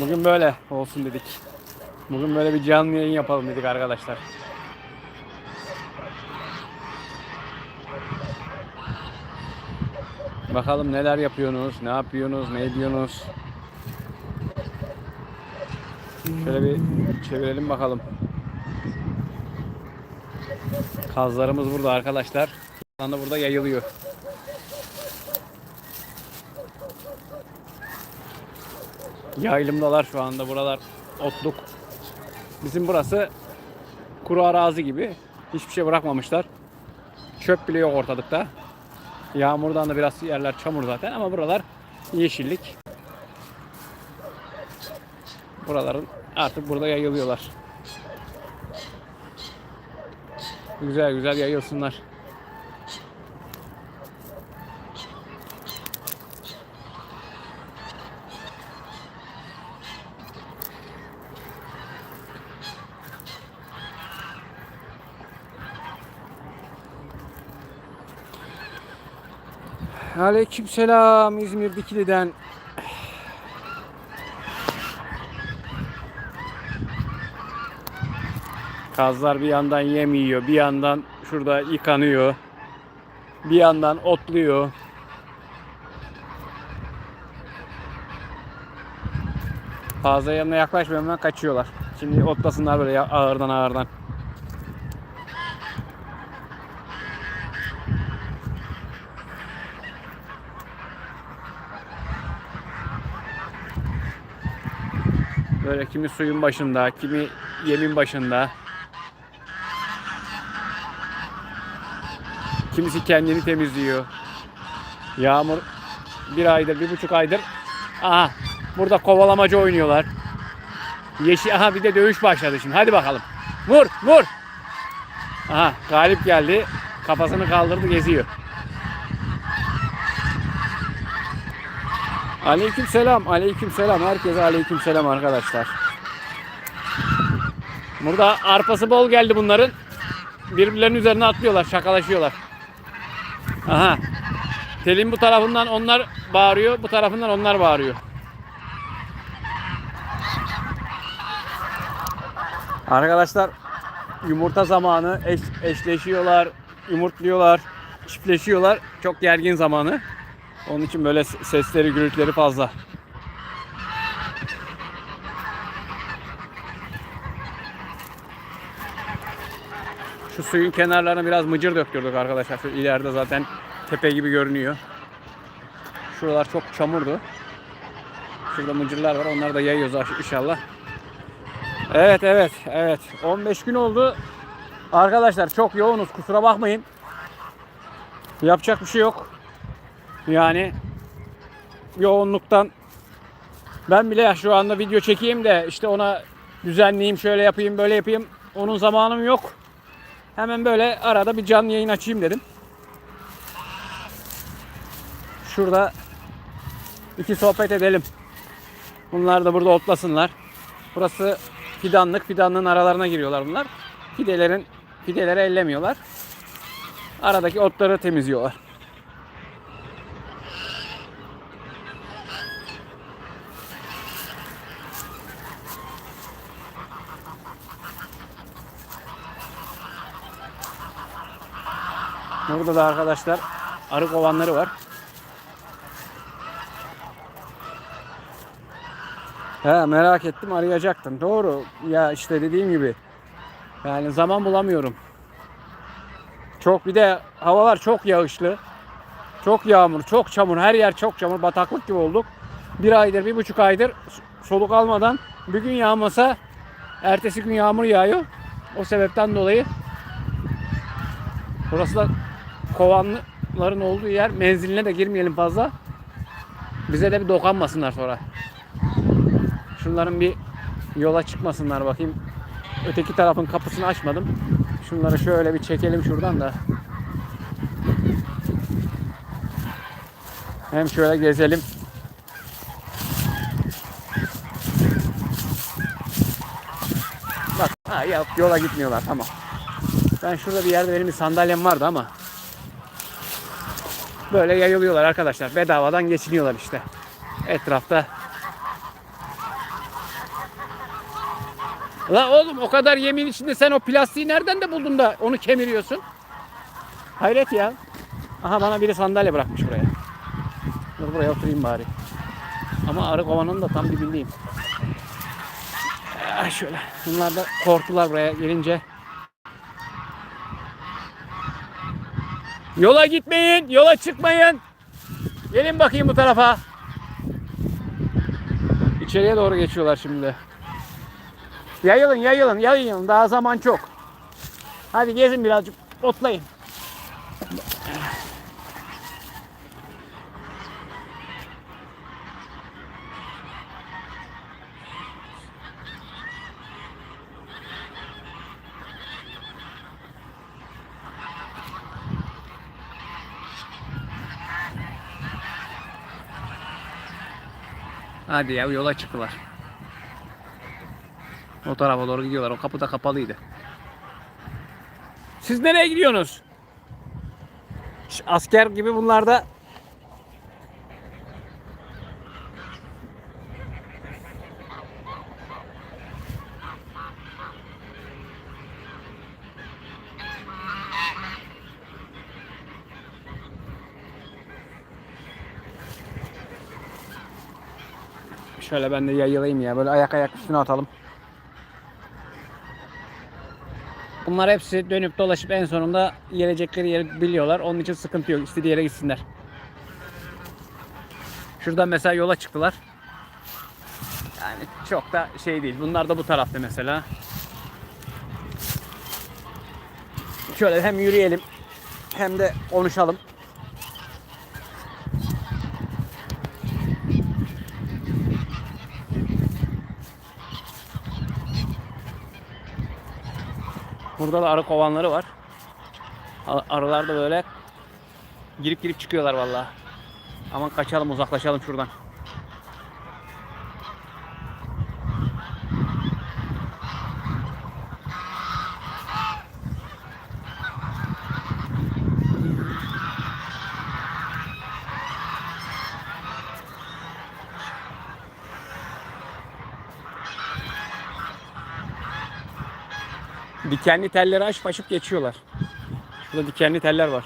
Bugün böyle olsun dedik. Bugün böyle bir canlı yayın yapalım dedik arkadaşlar. Bakalım neler yapıyorsunuz, ne yapıyorsunuz, ne ediyorsunuz. Şöyle bir çevirelim bakalım. Kazlarımız burada arkadaşlar. Şu anda burada yayılıyor. Yaylımdalar şu anda buralar otluk. Bizim burası kuru arazi gibi. Hiçbir şey bırakmamışlar. Çöp bile yok ortalıkta. Yağmurdan da biraz yerler çamur zaten ama buralar yeşillik. Buraların artık burada yayılıyorlar. Güzel güzel yayılsınlar. Aleykümselam İzmir Dikili'den. Kazlar bir yandan yem yiyor, bir yandan şurada yıkanıyor. Bir yandan otluyor. Fazla yanına yaklaşmayan kaçıyorlar. Şimdi otlasınlar böyle ağırdan ağırdan. Böyle kimi suyun başında, kimi yemin başında. Kimisi kendini temizliyor. Yağmur bir aydır, bir buçuk aydır. Aha burada kovalamacı oynuyorlar. Yeşil, aha bir de dövüş başladı şimdi. Hadi bakalım. Vur, vur. Aha galip geldi. Kafasını kaldırdı geziyor. Aleyküm selam, aleyküm selam. Herkese aleyküm selam arkadaşlar. Burada arpası bol geldi bunların. Birbirlerinin üzerine atlıyorlar, şakalaşıyorlar. Aha. Telin bu tarafından onlar bağırıyor, bu tarafından onlar bağırıyor. Arkadaşlar yumurta zamanı eş, eşleşiyorlar, yumurtluyorlar, çiftleşiyorlar. Çok gergin zamanı. Onun için böyle sesleri, gürültüleri fazla. Şu suyun kenarlarına biraz mıcır döktürdük arkadaşlar. Şu ileride zaten tepe gibi görünüyor. Şuralar çok çamurdu. Şurada mıcırlar var. Onları da yayıyoruz inşallah. Evet evet evet. 15 gün oldu. Arkadaşlar çok yoğunuz. Kusura bakmayın. Yapacak bir şey yok. Yani yoğunluktan ben bile şu anda video çekeyim de işte ona düzenleyeyim şöyle yapayım böyle yapayım onun zamanım yok. Hemen böyle arada bir canlı yayın açayım dedim. Şurada iki sohbet edelim. Bunlar da burada otlasınlar. Burası fidanlık. Fidanlığın aralarına giriyorlar bunlar. Fidelerin fideleri ellemiyorlar. Aradaki otları temizliyorlar. Burada da arkadaşlar arı kovanları var. He merak ettim arayacaktım. Doğru. Ya işte dediğim gibi. Yani zaman bulamıyorum. Çok bir de havalar çok yağışlı. Çok yağmur, çok çamur. Her yer çok çamur. Bataklık gibi olduk. Bir aydır, bir buçuk aydır soluk almadan bir gün yağmasa ertesi gün yağmur yağıyor. O sebepten dolayı burası da kovanların olduğu yer. Menziline de girmeyelim fazla. Bize de bir dokanmasınlar sonra. Şunların bir yola çıkmasınlar bakayım. Öteki tarafın kapısını açmadım. Şunları şöyle bir çekelim şuradan da. Hem şöyle gezelim. Bak ha, yola gitmiyorlar tamam. Ben şurada bir yerde benim bir sandalyem vardı ama böyle yayılıyorlar arkadaşlar. Bedavadan geçiniyorlar işte. Etrafta La oğlum o kadar yemin içinde sen o plastiği nereden de buldun da onu kemiriyorsun? Hayret ya. Aha bana biri sandalye bırakmış buraya. Dur buraya oturayım bari. Ama arı kovanın da tam dibindeyim. Ah, şöyle. Bunlar da korktular buraya gelince. Yola gitmeyin, yola çıkmayın. Gelin bakayım bu tarafa. İçeriye doğru geçiyorlar şimdi. Yayılın, yayılın, yayılın. Daha zaman çok. Hadi gezin birazcık, otlayın. Hadi ya yola çıktılar. O tarafa doğru gidiyorlar. O kapı da kapalıydı. Siz nereye gidiyorsunuz? Asker gibi bunlar da Şöyle ben de yayılayım ya. Böyle ayak ayak üstüne atalım. Bunlar hepsi dönüp dolaşıp en sonunda gelecekleri yeri biliyorlar. Onun için sıkıntı yok. İstediği yere gitsinler. Şuradan mesela yola çıktılar. Yani çok da şey değil. Bunlar da bu tarafta mesela. Şöyle hem yürüyelim hem de konuşalım. Burada da arı kovanları var. Arılar da böyle girip girip çıkıyorlar vallahi. Aman kaçalım uzaklaşalım şuradan. Dikenli telleri aşıp aşıp geçiyorlar. Şurada dikenli teller var.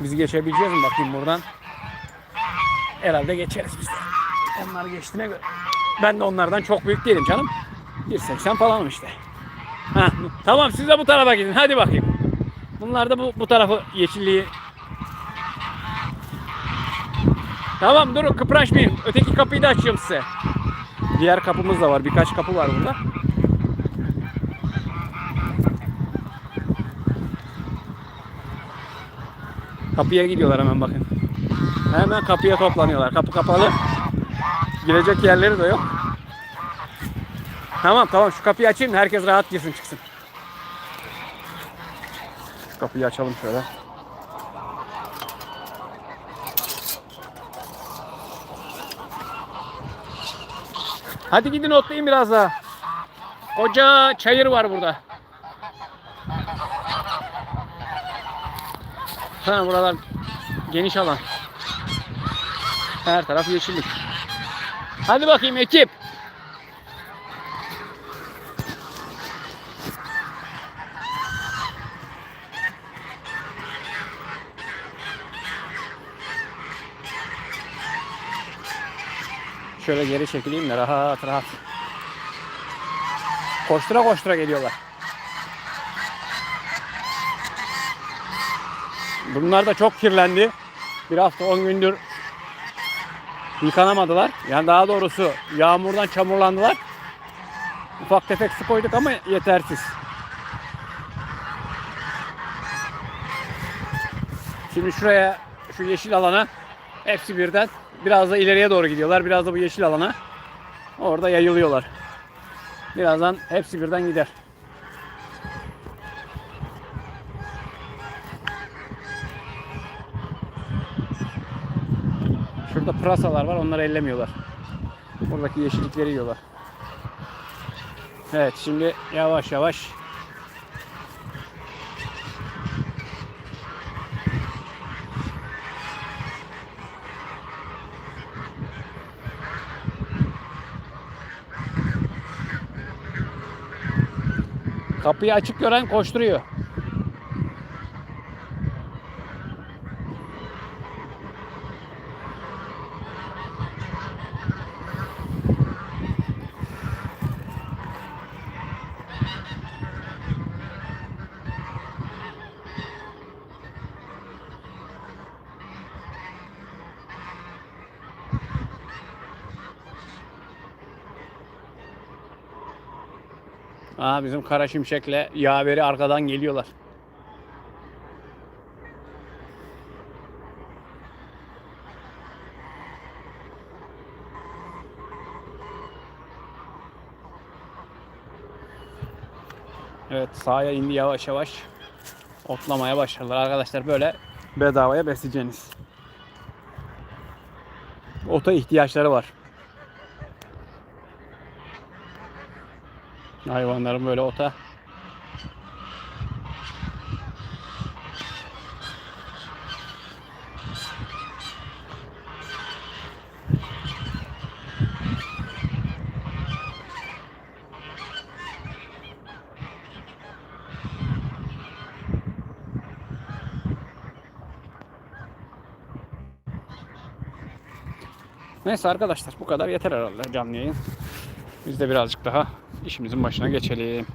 Biz geçebileceğiz mi bakayım buradan? Herhalde geçeriz biz. Onlar geçtiğine göre. Ben de onlardan çok büyük değilim canım. 1.80 falanım işte. Ha, tamam siz de bu tarafa gidin. Hadi bakayım. Bunlar da bu, bu tarafı yeşilliği. Tamam durun kıpraşmayın. Öteki kapıyı da açıyorum size. Diğer kapımız da var. Birkaç kapı var burada. Kapıya gidiyorlar hemen bakın. Hemen kapıya toplanıyorlar. Kapı kapalı. Girecek yerleri de yok. Tamam tamam şu kapıyı açayım herkes rahat girsin çıksın. Şu kapıyı açalım şöyle. Hadi gidin otlayın biraz daha. Koca çayır var burada. Ha buralar geniş alan. Her taraf yeşillik. Hadi bakayım ekip. Şöyle geri çekileyim de rahat rahat. Koştura koştura geliyorlar. Bunlar da çok kirlendi. Bir hafta 10 gündür yıkanamadılar. Yani daha doğrusu yağmurdan çamurlandılar. Ufak tefek su koyduk ama yetersiz. Şimdi şuraya şu yeşil alana hepsi birden biraz da ileriye doğru gidiyorlar. Biraz da bu yeşil alana. Orada yayılıyorlar. Birazdan hepsi birden gider. Şurada pırasalar var. Onları ellemiyorlar. Buradaki yeşillikleri yiyorlar. Evet şimdi yavaş yavaş Kapıyı açık gören koşturuyor. Aa, bizim Kara Şimşek'le yaveri arkadan geliyorlar. Evet sahaya indi yavaş yavaş. Otlamaya başladılar arkadaşlar böyle bedavaya besleyeceğiniz. Ota ihtiyaçları var. Hayvanların böyle ota. Neyse arkadaşlar bu kadar yeter herhalde canlı yayın. Biz de birazcık daha işimizin başına geçelim.